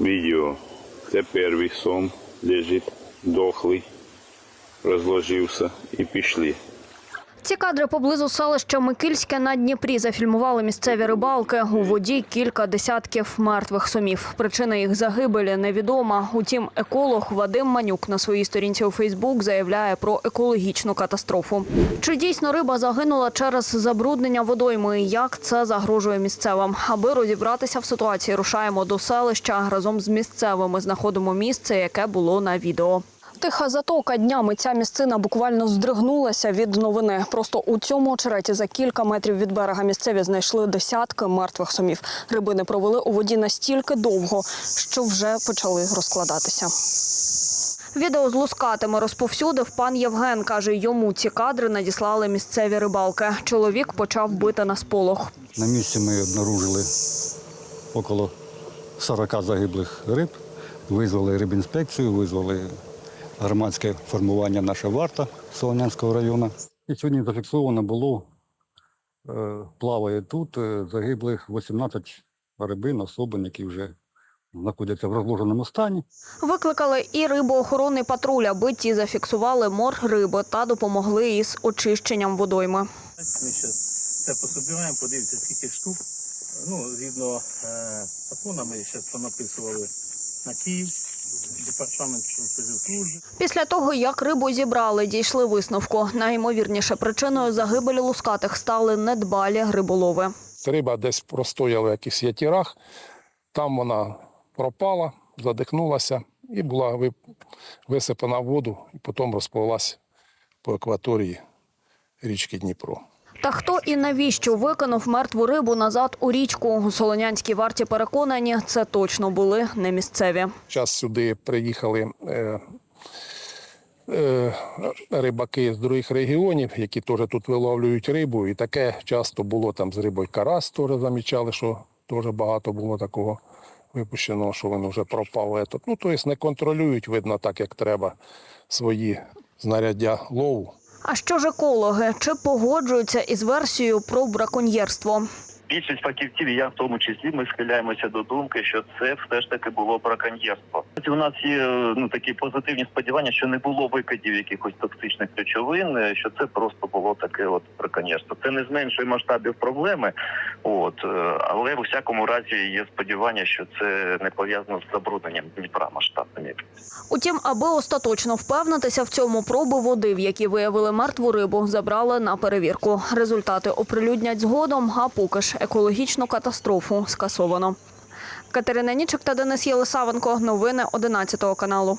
відео. Це перший сом лежить дохлий, розложився і пішли. Ці кадри поблизу селища Микільське на Дніпрі зафільмували місцеві рибалки. У воді кілька десятків мертвих сомів. Причина їх загибелі невідома. Утім, еколог Вадим Манюк на своїй сторінці у Фейсбук заявляє про екологічну катастрофу. Чи дійсно риба загинула через забруднення водойми? і Як це загрожує місцевим? Аби розібратися в ситуації, рушаємо до селища разом з місцевими. Знаходимо місце, яке було на відео. Тиха затока днями ця місцина буквально здригнулася від новини. Просто у цьому очереті за кілька метрів від берега місцеві знайшли десятки мертвих сомів. Рибини провели у воді настільки довго, що вже почали розкладатися. Відео з лускатими розповсюдив пан Євген. Каже, йому ці кадри надіслали місцеві рибалки. Чоловік почав бити на сполох. На місці ми обнаружили около 40 загиблих риб, визвали рибінспекцію, визвали громадське формування наша варта Солонянського району. І сьогодні зафіксовано було, е, плаває тут е, загиблих 18 рибин, особин, які вже знаходяться в розложеному стані. Викликали і рибоохоронний патруль, аби ті зафіксували мор риби та допомогли із очищенням водойми. Ми зараз це пособираємо, подивимося, скільки штук. Ну, згідно е, закону, ми зараз понаписували на Київ, департамент служби. Після того, як рибу зібрали, дійшли висновку. Найімовірніше причиною загибелі лускатих стали недбалі риболови. Риба десь простояла в якихось ятірах, там вона пропала, задихнулася і була висипана в воду, і потім розпливлася по акваторії річки Дніпро. Та хто і навіщо викинув мертву рибу назад у річку? У Солонянській варті переконані, це точно були не місцеві. Зараз сюди приїхали е, е, рибаки з других регіонів, які теж тут виловлюють рибу. І таке часто було там з рибою карась, теж замічали, що теж багато було такого випущеного, що він вже пропав. Ну, тобто не контролюють, видно, так як треба свої знаряддя лову. А що ж екологи? Чи погоджуються із версією про браконьєрство? Більшість фахівців, і я в тому числі, ми схиляємося до думки, що це все ж таки було браконьєрство. У нас є е, ну такі позитивні сподівання, що не було викидів якихось токсичних речовин, е, що це просто було таке от браконьєрство. Це не зменшує масштабів проблеми, от е, але у всякому разі є сподівання, що це не пов'язано з забрудненням Дніпра масштабним. Утім, аби остаточно впевнитися в цьому, проби води, в якій виявили мертву рибу, забрали на перевірку. Результати оприлюднять згодом, а поки ж екологічну катастрофу скасовано. Катерина Нічик та Денис Єлисавенко. Новини 11 каналу.